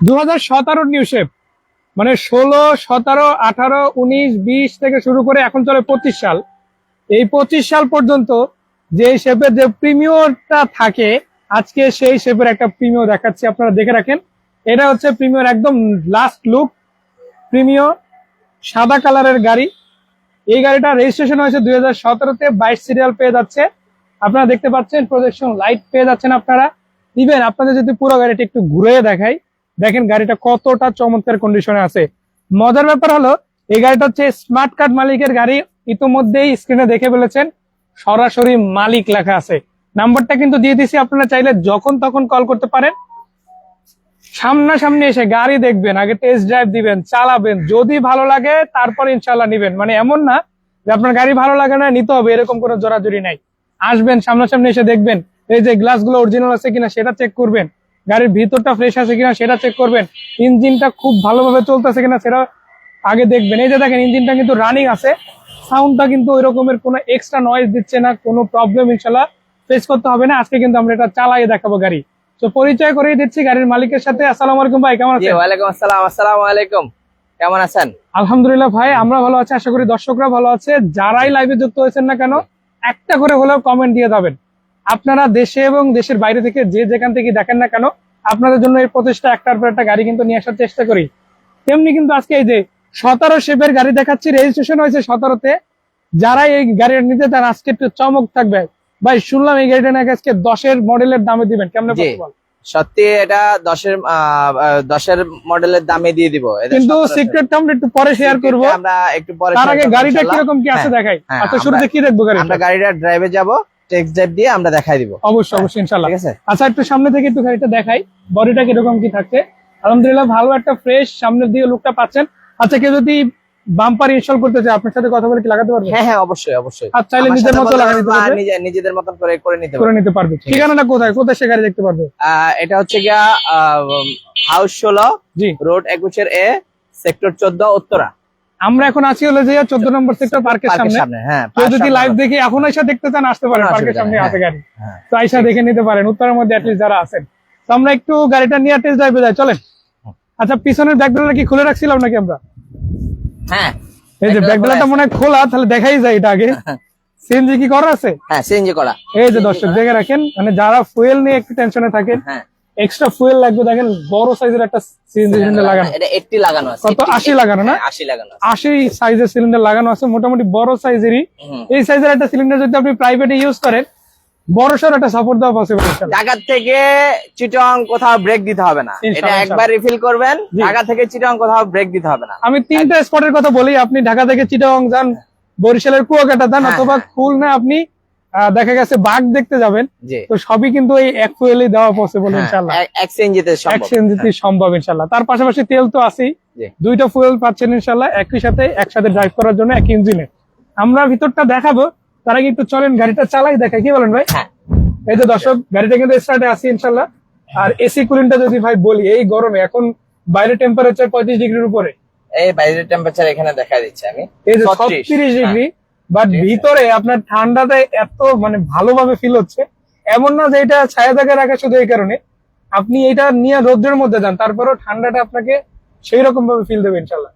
দু হাজার সতেরো নিউ শেপ মানে ষোলো, সতেরো, আঠারো, উনিশ, বিশ থেকে শুরু করে এখন চলে পঁচিশ সাল। এই পঁচিশ সাল পর্যন্ত যে শেপের যে প্রিমিয়রটা থাকে, আজকে সেই শেপের একটা প্রিমিয় দেখাচ্ছি, আপনারা দেখে রাখেন। এটা হচ্ছে প্রিমিয়র একদম লাস্ট লুক প্রিমিয় সাদা কালারের গাড়ি। এই গাড়িটা রেজিস্ট্রেশন হয়েছে দুই হাজার সতেরোতে, বাইশ সিরিয়াল পেয়ে যাচ্ছে। আপনারা দেখতে পাচ্ছেন প্রজেকশন লাইট পেয়ে যাচ্ছেন আপনারা। ইভেন আপনাদের যদি পুরো গাড়িটা একটু ঘুরে দেখাই দেখেন গাড়িটা কতটা চমৎকার কন্ডিশনে আছে। মজার ব্যাপার হলো, এই গাড়িটা হচ্ছে স্মার্ট কার্ড মালিকের গাড়ি। ইতিমধ্যেই স্ক্রিনে দেখে ফেলেছেন, সরাসরি মালিক লেখা আছে। নাম্বারটা কিন্তু দিয়ে দিছি, আপনারা চাইলে যখন তখন কল করতে পারেন। সামনাসামনি এসে গাড়ি দেখবেন, আগে টেস্ট ড্রাইভ দিবেন, চালাবেন, যদি ভালো লাগে তারপর ইনশাল্লাহ নিবেন। মানে এমন না যে আপনার গাড়ি ভালো লাগে না, নিতে হবে, এরকম কোনো জোরাজুরি নাই। আসবেন, সামনাসামনি এসে দেখবেন, এই যে গ্লাসগুলো অরিজিনাল আছে কিনা সেটা চেক করবেন। গাড়ির ভিতরটা ফ্রেশ আছে কিনা সেটা চেক করবেন। ইঞ্জিনটা খুব ভালোভাবে চলতেছে কিনা সেটা আগে দেখবেন। এই যে দেখেন ইঞ্জিনটা কিন্তু রানিং আছে। সাউন্ডটা কিন্তু ওই রকমের কোনো এক্সট্রা নয়েজ দিচ্ছে না কোনো প্রবলেম ইনশাল্লাহ ফেস করতে হবে না। আজকে কিন্তু আমরা এটা চালাই দেখাবো গাড়ি। তো পরিচয় করিয়ে দিচ্ছি গাড়ির মালিকের সাথে। আসসালামু আলাইকুম ভাই কেমন আছেন? ওয়ালাইকুম আসসালাম আসসালামু আলাইকুম। কেমন আছেন? আলহামদুলিল্লাহ ভাই আমরা ভালো আছি আশা করি দর্শকরা ভালো আছে। যারাই লাইভে যুক্ত হয়েছেন না কেন একটা করে হলেও কমেন্ট দিয়ে যাবেন। আপনারা দেশে এবং দেশের বাইরে থেকে যে যেখান থেকে দেখেন না কেন আপনাদের জন্য এই প্রচেষ্টা একটার পর একটা গাড়ি কিন্তু নিয়ে আসার চেষ্টা করি। তেমনি কিন্তু আজকে এই যে সতেরো শেপের গাড়ি দেখাচ্ছি রেজিস্ট্রেশন হয়েছে সতেরোতে। যারা এই গাড়িটা নিতে চান আজকে একটু চমক থাকবে। ভাই শুনলাম এই গাড়িটা নাকি আজকে দশের মডেলের দামে দিবেন। কেমন। সত্যি এটা দশের দশের মডেলের দামে দিয়ে দিব। কিন্তু 17 সিক্রেটটা আমরা একটু পরে শেয়ার করব। আমরা একটু পরে তার আগে গাড়িটা কীরকম কি আছে হ্যাঁ, দেখাই। হ্যাঁ, আচ্ছা শুরুতে কি দেখব গাড়ি আমরা গাড়িটা ড্রাইভে যাব। টেক্সট ড্রাইভ দিয়ে আমরা দেখাই দিব। অবশ্যই অবশ্যই ইনশাল্লাহ ঠিক আছে? আচ্ছা একটু সামনে থেকে একটু গাড়িটা দেখাই। বডিটা কীরকম কি থাকছে? আলহামদুলিল্লাহ ভালো একটা ফ্রেশ সামনের দিকে লুকটা পাচ্ছেন। আচ্ছা কেউ যদি বাম্পার ইনস্টল করতে চায় আপনার সাথে কথা বলে কি লাগাতে পারবে? হ্যাঁ হ্যাঁ অবশ্যই অবশ্যই। আর চাইলে নিজের মতো বলতে লাগা নিতে পারবে, পারবে নিজে- নিজেদের মতন করে করে নিতে করে নিতে পারবে। ঠিকানাটা কোথায়? কোথায় সে গাড়ি দেখতে পারবে? আহ, এটা হচ্ছে গিয়া হাউস ষোলো জি। রোড একুশের এ সেক্টর চোদ্দ উত্তরা। আমরা এখন আছি হলো যে চোদ্দ নম্বর সেক্টর পার্কের সামনে। হ্যাঁ কেউ যদি লাইভ। দেখে এখন এসে দেখতে চান আসতে পারেন পার্কের সামনে আছে গাড়ি। হ্যাঁ। তো আইসা দেখে নিতে পারেন উত্তরের মধ্যে অ্যাটলিস্ট যারা আছেন। তো আমরা একটু গাড়িটা নিয়ে টেস্ট ড্রাইভে যাই চলেন। আচ্ছা পিছনের ব্যাকডোরটা কি খুলে রাখছিলাম নাকি আমরা? হ্যাঁ। এই যে ব্যাকডোরটা মনে হয় খোলা তাহলে দেখাই যায় এটা আগে। সিএনজি কি করা আছে? হ্যাঁ সিএনজি করা। এই যে দর্শক দেখে রাখেন মানে যারা ফুয়েল নিয়ে একটু টেনশনে থাকেন হ্যাঁ। এক্সট্রা ফুয়েল লাগবে দেখেন বড় সাইজের একটা সিএনজি সিলিন্ডার লাগানো। এটা 80 লাগানো আছে কত? 80 লাগানো না? 80 লাগানো আছে। আশি সাইজের সিলিন্ডার লাগানো আছে মোটামুটি বড় সাইজেরই এই সাইজের একটা সিলিন্ডার যদি আপনি প্রাইভেটে ইউজ করেন বড় সড় একটা সাপোর্ট দেওয়া পসিবল ঢাকা থেকে চিটং কোথাও ব্রেক দিতে হবে না। এটা একবার রিফিল করবেন। ঢাকা থেকে চিটং কোথাও ব্রেক দিতে হবে না। আমি তিনটা স্পটের কথা বলি আপনি ঢাকা থেকে চিটাগং যান বরিশালের কুয়াকাটা যান হ্যাঁ, অথবা হ্যাঁ। খুলনা আপনি দেখা গেছে বাঘ দেখতে যাবেন। তো সবই কিন্তু এই ফুয়েলই দেওয়া পসিবল হ্যাঁ, ইনশাল্লাহ সম্ভব। সম্ভব ইনশাল্লাহ তার পাশাপাশি তেল তো আছেই। দুইটা ফুয়েল পাচ্ছেন ইনশাল্লাহ একই সাথে একসাথে ড্রাইভ করার জন্য এক ইঞ্জিনে আমরা ভিতরটা দেখাবো তার আগে একটু চলেন গাড়িটা চালাই দেখাই কি বলেন ভাই? হ্যাঁ। এই যে দর্শক গাড়িটা কিন্তু স্টার্টে আছে ইনশাল্লাহ আর এসি কুলিংটা যদি ভাই বলি এই গরমে এখন বাইরে টেম্পারেচার পঁয়ত্রিশ ডিগ্রির উপরে। এই বাইরের টেম্পারেচার এখানে দেখা দিচ্ছে আমি। এই যে 36, ছত্রিশ ডিগ্রি বাট ভিতরে আপনার ঠান্ডাটা এত মানে ভালোভাবে ফিল হচ্ছে এমন না যে এটা ছায়া জায়গায় রাখা শুধু এই কারণে। আপনি এটা নিয়ে রোদ্রের মধ্যে যান তারপরেও ঠান্ডাটা আপনাকে সেই রকম ভাবে ফিল দেবে ইনশাল্লাহ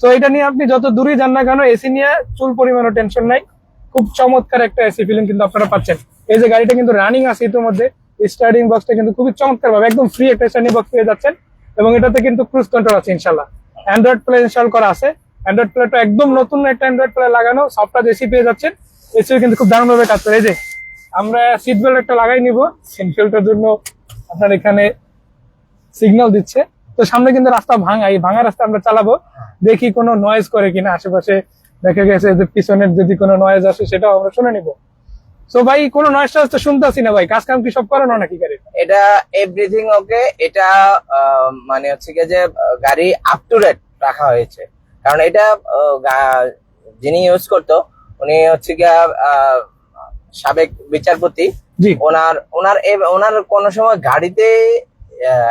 তো এটা নিয়ে আপনি যত দূরই যান না কেন এসি নিয়ে চুল পরিমাণও টেনশন নাই। খুব চমৎকার একটা এসি ফিলিং কিন্তু আপনারা পাচ্ছেন। এই যে গাড়িটা কিন্তু রানিং আছে ইতিমধ্যে স্টার্টিং বক্সটা কিন্তু খুবই চমৎকার ভাবে একদম ফ্রি একটা স্টার্টিং বক্স পেয়ে যাচ্ছেন। এবং এটাতে কিন্তু ক্রুজ কন্ট্রোল আছে ইনশাল্লাহ অ্যান্ড্রয়েড প্লে ইনস্টল করা আছে। অ্যান্ড্রয়েড প্লেটা একদম নতুন একটা অ্যান্ড্রয়েড প্লে লাগানো সফটওয়্যার এসি পেয়ে যাচ্ছেন এসিও কিন্তু খুব দারুণ ভাবে কাজ করে। এই যে, আমরা সিট বেল্ট একটা লাগাই নিব সিনফিল্ডের জন্য আপনার এখানে সিগন্যাল দিচ্ছে। তো সামনে কিন্তু রাস্তা ভাঙা, এই ভাঙা রাস্তা আমরা চালাবো, দেখি কোনো নয়েজ করে কিনা আশেপাশে। দেখা গেছে যে পিছনের যদি কোনো নয়েজ আসে, সেটাও আমরা শুনে নিব। তো ভাই, কোনো নয়েজ তো শুনতেছি না ভাই। কাজ কাম কি সব করানো নাকি গাড়ি এটা এভরিথিং ওকে এটা মানে হচ্ছে যে গাড়ি আপ টু ডেট রাখা হয়েছে। কারণ এটা যিনি ইউজ করতো উনি হচ্ছে গিয়া সাবেক বিচারপতি। ওনার ওনার ওনার কোন সময় গাড়িতে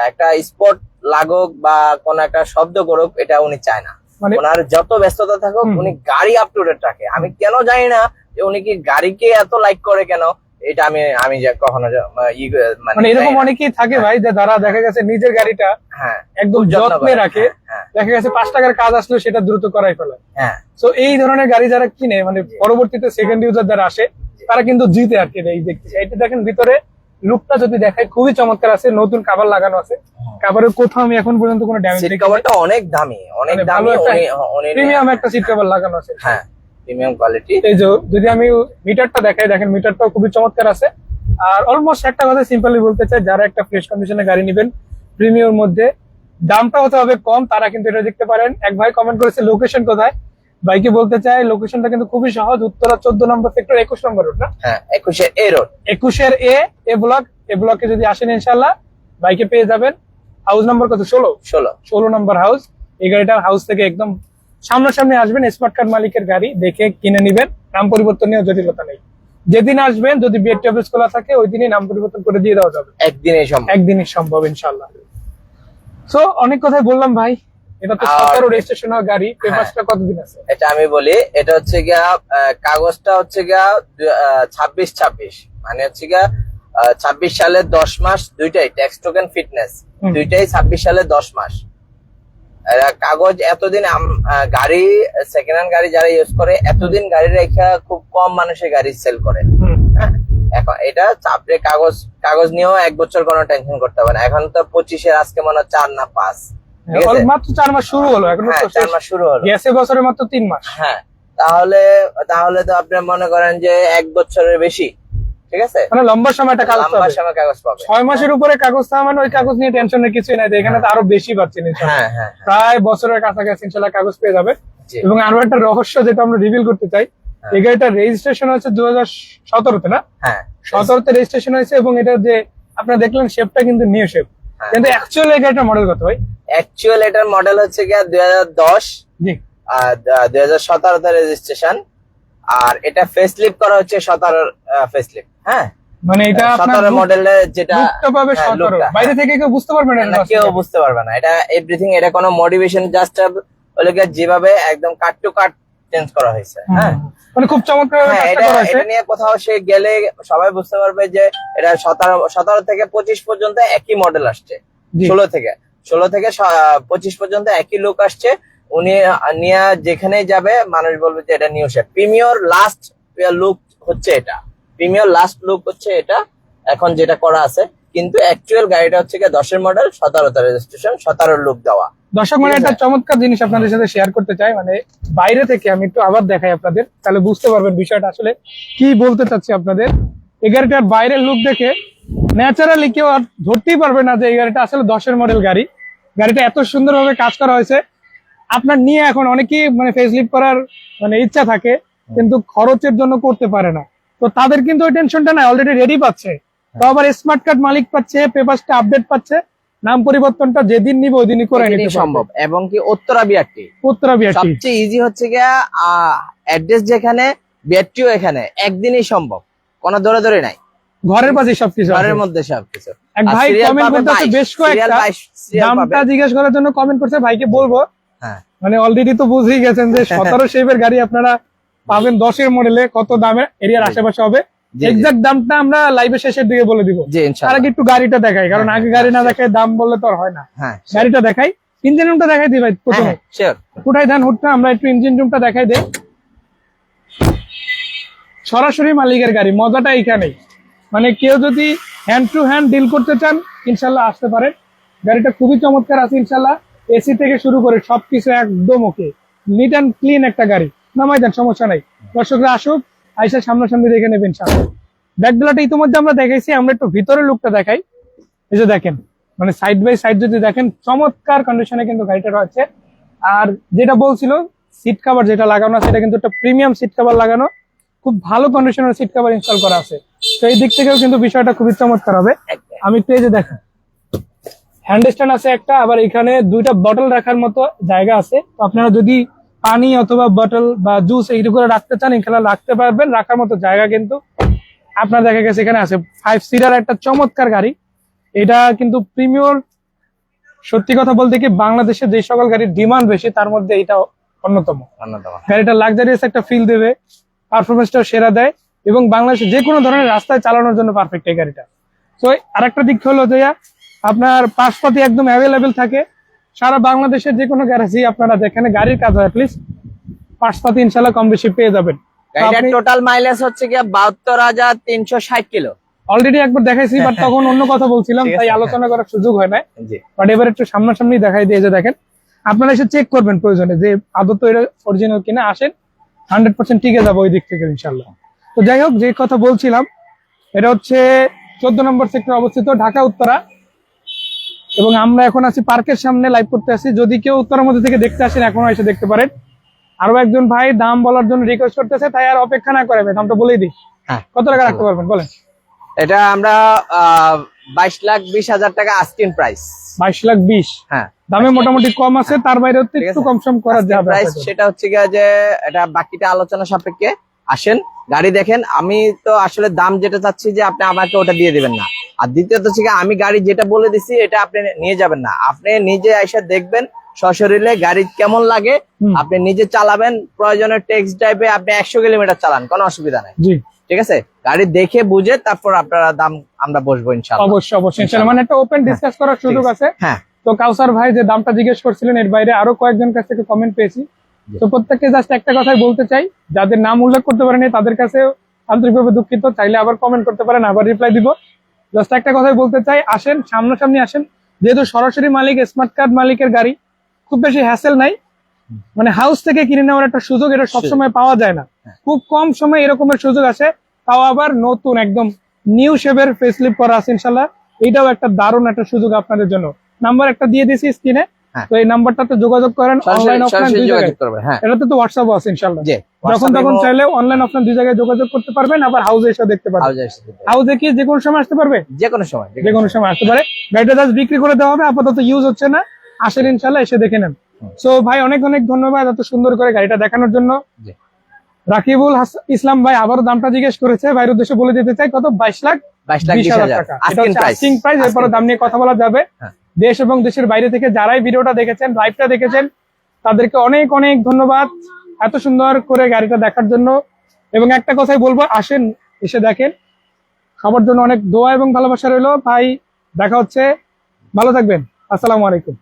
একটা স্পট লাগুক বা কোন একটা শব্দ করুক এটা উনি চায় না। মানে ওনার যত ব্যস্ততা থাকুক উনি গাড়ি আপ টু ডেট রাখে। আমি কেন জানি না যে উনি কি গাড়িকে এত লাইক করে কেন? এটা আমি আমি যে কখনো মানে এরকম অনেকেই থাকে ভাই যে যারা দেখা গেছে নিজের গাড়িটা হ্যাঁ একদম যত্ন রাখে। হ্যাঁ দেখা গেছে পাঁচ টাকার কাজ আসলে সেটা দ্রুত করাই ফেলে। হ্যাঁ। তো এই ধরনের গাড়ি যারা কিনে মানে পরবর্তীতে সেকেন্ড ইউজার যারা আসে তারা কিন্তু জিতে আর কি এই দেখতে। এটা দেখেন ভিতরে লুকটা যদি দেখায় খুবই চমৎকার আছে নতুন কাভার লাগানো আছে। কাভারের কোথাও আমি এখন পর্যন্ত কোনো ড্যামেজ দেখি অনেক দামি অনেক মানে দামি প্রিমিয়াম একটা সিট কাভার লাগানো আছে। হ্যাঁ। প্রিমিয়াম কোয়ালিটি এই যে যদি আমি মিটারটা দেখাই দেখেন মিটারটাও খুবই চমৎকার আছে। আর অলমোস্ট একটা কথা সিম্পলি বলতে চাই যারা একটা ফ্রেশ কন্ডিশনে গাড়ি নেবেন প্রিমিয়ার মধ্যে দামটা হতে হবে কম তারা কিন্তু এটা দেখতে পারেন। এক ভাই কমেন্ট করেছে লোকেশন কোথায়? ভাইকে বলতে চাই লোকেশনটা কিন্তু খুবই সহজ উত্তরা চোদ্দ নম্বর সেক্টর একুশ নম্বর রোড না? হ্যাঁ একুশে এ রোড একুশের এ এ ব্লক এ ব্লকে যদি আসেন ইনশাল্লাহ বাইকে পেয়ে যাবেন। হাউস নম্বর কত? ষোলো? ষোলো। ষোলো নম্বর হাউস এই গাড়িটা হাউস থেকে একদম সামনাসামনি আসবেন স্মার্ট কার্ড মালিকের গাড়ি দেখে কিনে নিবেন নাম পরিবর্তন নিয়ে জটিলতা নেই। যেদিন আসবেন যদি বিএড ট্যাবলেট খোলা থাকে ওই দিনই নাম পরিবর্তন করে দিয়ে দেওয়া যাবে। একদিনে সম্ভব। একদিনই সম্ভব ইনশাল্লাহ তো অনেক কথাই বললাম ভাই। এটা তো সতেরো রেজিস্ট্রেশন গাড়ি পেপারসটা কতদিন আছে? এটা আমি বলি এটা হচ্ছে গিয়া কাগজটা হচ্ছে গিয়া ছাব্বিশ ছাব্বিশ। মানে হচ্ছে গিয়া ছাব্বিশ সালের দশ মাস দুইটাই ট্যাক্স টোকেন ফিটনেস দুইটাই ছাব্বিশ সালের দশ মাস। কাগজ এতদিন গাড়ি সেকেন্ড হ্যান্ড গাড়ি যারা ইউজ করে এতদিন গাড়ি রেখা খুব কম মানুষের গাড়ি সেল করে। হ্যাঁ? এখন এটা চাপড়ে কাগজ কাগজ নিয়েও এক বছর কোনো টেনশন করতে হবে না। এখন তো পঁচিশের আজকে মনে হয় চার না পাঁচ। মাত্র চার মাস শুরু হলো এখন হ্যাঁ চার মাস শুরু হলো। গেছে বছরে মাত্র তিন মাস। হ্যাঁ তাহলে তাহলে তো আপনি মনে করেন যে এক বছরের বেশি। ঠিক আছে? মানে লম্বা সময় একটা কাগজ লম্বা সময় কাগজ পাবে। ছয় মাসের উপরে কাগজ থাকা মানে ওই কাগজ নিয়ে টেনশনের কিছুই নাই তো এখানে তো আরও বেশি পাচ্ছেন। হ্যাঁ হ্যাঁ হ্যাঁ, প্রায় বছরের কাছাকাছি কাগজ পেয়ে যাবে। এবং আরও একটা রহস্য যেটা আমরা রিভিল করতে চাই হ্যাঁ। এই গাড়িটার রেজিস্ট্রেশন হচ্ছে না? হ্যাঁ। সতেরোতে রেজিস্ট্রেশন হয়েছে এবং এটা যে আপনারা দেখলেন শেপটা কিন্তু নিউ শেপ। কিন্তু অ্যাকচুয়ালি এই গাড়িটার মডেল কত ভাই? অ্যাকচুয়াল এটার মডেল হচ্ছে গিয়া দুই হাজার দশ জি। আর রেজিস্ট্রেশন আর এটা ফেসলিপ করা হচ্ছে সতেরো ফেসলিপ হ্যাঁ? মানে এটা আপনার মডেলের যেটা লুকটা পাবে হ্যাঁ, সতেরো। lookটা, বাইরে হ্যাঁ। থেকে কেউ বুঝতে পারবে না কেউ বুঝতে পারবে না। এটা এভরিথিং এটা কোনো মোটিভেশন জাস্ট হলে গিয়ে যেভাবে একদম কাট টু কাট চেঞ্জ করা হয়েছে হ্যাঁ। মানে খুব চমৎকার হ্যাঁ কাজটা করা হয়েছে। এটা নিয়ে কোথাও সে গেলে সবাই বুঝতে পারবে যে এটা সতেরো সতেরো থেকে পঁচিশ পর্যন্ত একই মডেল আসছে। জি। ষোলো থেকে ষোলো থেকে স- পঁচিশ পর্যন্ত একই লুক আসছে। উনি নিয়ে যেখানে যাবে মানুষ বলবে যে এটা new shape premier last look হচ্ছে এটা। প্রিমিয়র লাস্ট লুক হচ্ছে এটা এখন যেটা করা আছে। কিন্তু অ্যাকচুয়াল গাড়িটা হচ্ছে গিয়ে দশের মডেল সতেরোতে রেজিস্ট্রেশন সতেরোর লুক দেওয়া। দর্শক মানে একটা চমৎকার জিনিস আপনাদের সাথে শেয়ার করতে চাই মানে বাইরে থেকে আমি একটু আবার দেখাই আপনাদের তাহলে বুঝতে পারবেন বিষয়টা আসলে কি বলতে চাচ্ছি আপনাদের। এই গাড়িটার বাইরের লুক দেখে ন্যাচারালি কেউ আর ধরতেই পারবে না যে এই গাড়িটা আসলে দশের মডেল গাড়ি। গাড়িটা এত সুন্দরভাবে কাজ করা হয়েছে। আপনার নিয়ে এখন অনেকেই মানে ফেসলিপ করার মানে ইচ্ছা থাকে কিন্তু খরচের জন্য করতে পারে না। তো তাদের কিন্তু ওই টেনশনটা নাই অলরেডি রেডি পাচ্ছে। তো আবার স্মার্ট কার্ড মালিক পাচ্ছে পেপারসটা আপডেট পাচ্ছে নাম পরিবর্তনটা যেদিন নিবে ওই দিনই করে নিতে সম্ভব। এবং কি উত্তরা বিআরটি উত্তরা বিআরটি সবচেয়ে ইজি হচ্ছে গিয়া অ্যাড্রেস যেখানে বিআরটিও এখানে একদিনই সম্ভব। কোনো দৌড়ে দৌড়ে নাই। ঘরের পাশে সবকিছু। ঘরের মধ্যে সবকিছু। এক ভাই কমেন্ট করতেছে বেশ কয়েকটা 22 serial দামটা জিজ্ঞেস করার জন্য কমেন্ট করছে ভাইকে বলব। হ্যাঁ। মানে অলরেডি তো বুঝেই গেছেন যে সতেরো শেপের গাড়ি আপনারা পাবেন দশের মডেলে কত দামে এরিয়ার আশেপাশে হবে। এক্সাক্ট দামটা আমরা লাইভের শেষের দিকে বলে দিব। তার আগে একটু গাড়িটা দেখাই কারণ হ্যাঁ, আগে হ্যাঁ, গাড়ি না. দেখায় দাম বললে তো আর হয় না। হ্যাঁ গাড়িটা দেখাই। ইঞ্জিন রুমটা দেখাই দিই ভাই প্রথমে। উঠাই দেন হুটটা? আমরা একটু ইঞ্জিন রুমটা দেখাই দেই। সরাসরি মালিকের গাড়ি মজাটা এইখানেই মানে কেউ যদি হ্যান্ড টু হ্যান্ড ডিল করতে চান ইনশাল্লাহ আসতে পারেন। গাড়িটা খুবই চমৎকার আছে ইনশাল্লাহ। এসি থেকে শুরু করে সবকিছু একদম ওকে নিট অ্যান্ড ক্লিন একটা গাড়ি। নামাই দেন, সমস্যা নাই। দর্শকরা আসুক, আইসা সামনাসামনি দেখে নেবেন ব্যাকডোলাটা ইতিমধ্যে আমরা দেখাইছি, আমরা একটু ভিতরে লুকটা দেখাই। এই যে দেখেন মানে সাইড বাই সাইড যদি দেখেন, চমৎকার কন্ডিশনে কিন্তু গাড়িটা রয়েছে। আর যেটা বলছিল সিট কভার যেটা লাগানো আছে সেটা কিন্তু একটা প্রিমিয়াম সিট কভার লাগানো। খুব ভালো কন্ডিশনের সিট কভার ইনস্টল করা আছে। তো এই দিক থেকেও কিন্তু বিষয়টা খুবই চমৎকার হবে। আমি একটু এই যে দেখেন হ্যান্ড স্ট্যান্ড আছে একটা, আবার এখানে দুইটা বটল রাখার মতো জায়গা আছে। তো আপনারা যদি পানি অথবা বটল বা জুস এইটুকু করে রাখতে চান এখানে রাখতে পারবেন রাখার মতো জায়গা কিন্তু আপনার দেখা গেছে এখানে আছে। ফাইভ সিটার একটা চমৎকার গাড়ি। এটা কিন্তু প্রিমিয়র সত্যি কথা বলতে কি বাংলাদেশে যে সকল গাড়ির ডিমান্ড বেশি তার মধ্যে এটা অন্যতম। অন্যতম। গাড়িটা লাক্সারিয়াস একটা ফিল দেবে পারফরমেন্সটাও সেরা দেয় এবং বাংলাদেশে যে কোনো ধরনের রাস্তায় চালানোর জন্য পারফেক্ট এই গাড়িটা। তো আরেকটা দিক হলো যে আপনার পাশপাতি একদম অ্যাভেলেবেল থাকে। সারা বাংলাদেশের যে কোনো গ্যারেজই আপনারা যেখানে গাড়ির কাজ হয় প্লিজ পাশপাতি ইনশাল্লাহ কম বেশি পেয়ে যাবেন। গাড়িটার টোটাল মাইলেজ হচ্ছে গিয়ে বাহাত্তর হাজার তিনশো ষাট কিলো। অলরেডি একবার দেখাইছি বাট তখন অন্য কথা বলছিলাম তাই। আলোচনা করার সুযোগ হয় না বাট এবার একটু সামনাসামনি দেখাই দিয়ে যে দেখেন আপনারা এসে চেক করবেন প্রয়োজনে যে আদত এটা অরিজিনাল কিনা আসেন হান্ড্রেড পার্সেন্ট টিকে যাব ওই দিক থেকে ইনশাল্লাহ তো যাই হোক যে কথা বলছিলাম এটা হচ্ছে চোদ্দ নম্বর সেক্টর অবস্থিত ঢাকা উত্তরা এবং আমরা এখন আছি পার্কের সামনে লাইভ করতে আসি। যদি কেউ উত্তরার মধ্যে থেকে দেখতে আসেন এখনও এসে দেখতে পারেন। আরও একজন ভাই দাম বলার জন্য রিকোয়েস্ট করতেছে তাই আর অপেক্ষা না করে। দামটা বলেই দিই। হ্যাঁ। কত টাকা রাখতে পারবেন? বলেন। এটা আমরা বাইশ লাখ বিশ হাজার টাকা আস্কিং প্রাইস বাইশ লাখ বিশ। হ্যাঁ। দামে মোটামুটি কম আছে তার বাইরে হচ্ছে একটু। কম সম করা যাবে প্রাইস সেটা হচ্ছে গিয়ে যে এটা বাকিটা আলোচনা সাপেক্ষে। আসেন গাড়ি দেখেন আমি তো আসলে দাম যেটা চাচ্ছি যে আপনি আমাকে ওটা দিয়ে দিবেন না। আর দ্বিতীয়ত হচ্ছে আমি গাড়ি যেটা বলে দিছি এটা আপনি নিয়ে যাবেন না। আপনি নিজে এসে দেখবেন সশরীরে গাড়ি কেমন লাগে আপনি নিজে চালাবেন প্রয়োজনে টেক্সট ড্রাইভে আপনি একশো কিলোমিটার চালান কোনো অসুবিধা নেই। ঠিক আছে? গাড়ি দেখে বুঝে তারপর আপনারা দাম আমরা বসবো ইনশাল্লাহ অবশ্যই অবশ্যই ইনশাআল্লাহ। মানে একটা ওপেন ডিসকাস করার সুযোগ আছে। হ্যাঁ। তো কাউসার ভাই যে দামটা জিজ্ঞেস করছিলেন এর বাইরে আরও কয়েকজন কাছ থেকে কমেন্ট পেয়েছি। তো প্রত্যেককে জাস্ট একটা কথাই বলতে চাই যাদের নাম উল্লেখ করতে পারেনি তাদের কাছে আন্তরিকভাবে দুঃখিত। চাইলে আবার কমেন্ট করতে পারেন আবার রিপ্লাই দিব। জাস্ট একটা কথাই বলতে চাই আসেন সামনাসামনি আসেন। যেহেতু সরাসরি মালিক স্মার্ট কার্ড মালিকের গাড়ি খুব বেশি হ্যাসেল নাই। মানে হাউস থেকে কিনে নেওয়ার একটা সুযোগ এটা সবসময় পাওয়া যায় না। খুব কম সময় এরকমের সুযোগ আছে তাও আবার নতুন একদম নিউ শেপের ফেসলিপ করা আছে ইনশাল্লাহ এইটাও একটা দারুণ একটা সুযোগ আপনাদের জন্য। নাম্বার একটা দিয়ে দিয়েছি স্ক্রিনে হ্যাঁ। তো এই নাম্বারটাতে যোগাযোগ করেন অনলাইন অফলাইন দুই জায়গায়। হ্যাঁ। এটাতে তো হোয়াটসঅ্যাপ আছে ইনশাল্লাহ জি যখন তখন চাইলে অনলাইন অফলাইন দুই জায়গায় যোগাযোগ করতে পারবেন আবার এসে দেখতে পারবেন। হাউজে কি যে কোনো সময় আসতে পারবে? যে কোনো সময় যে কোনো সময় আসতে পারে। গাড়িটা জাস্ট বিক্রি করে দেওয়া হবে আপাতত ইউজ হচ্ছে না। আসেন ইনশাল্লাহ এসে দেখে নেন। সো ভাই অনেক অনেক ধন্যবাদ এত সুন্দর করে গাড়িটা দেখানোর জন্য। রাকিবুল ইসলাম ভাই আবারও দামটা জিজ্ঞেস করেছে। ভাইয়ের উদ্দেশ্যে বলে দিতে চাই কত? বাইশ লাখ? বাইশ লাখ টাকা। আস্কিং প্রাইস এরপরে দাম নিয়ে কথা বলা যাবে। হ্যাঁ। দেশ এবং দেশের বাইরে থেকে যারাই ভিডিওটা দেখেছেন লাইভটা দেখেছেন, তাদেরকে অনেক অনেক ধন্যবাদ এত সুন্দর করে গাড়িটা দেখার জন্য। এবং একটা কথাই বলব, আসেন, এসে দেখেন। খাবার জন্য অনেক দোয়া এবং ভালোবাসা রইল। ভাই, দেখা হচ্ছে। ভালো থাকবেন। আসসালামু আলাইকুম।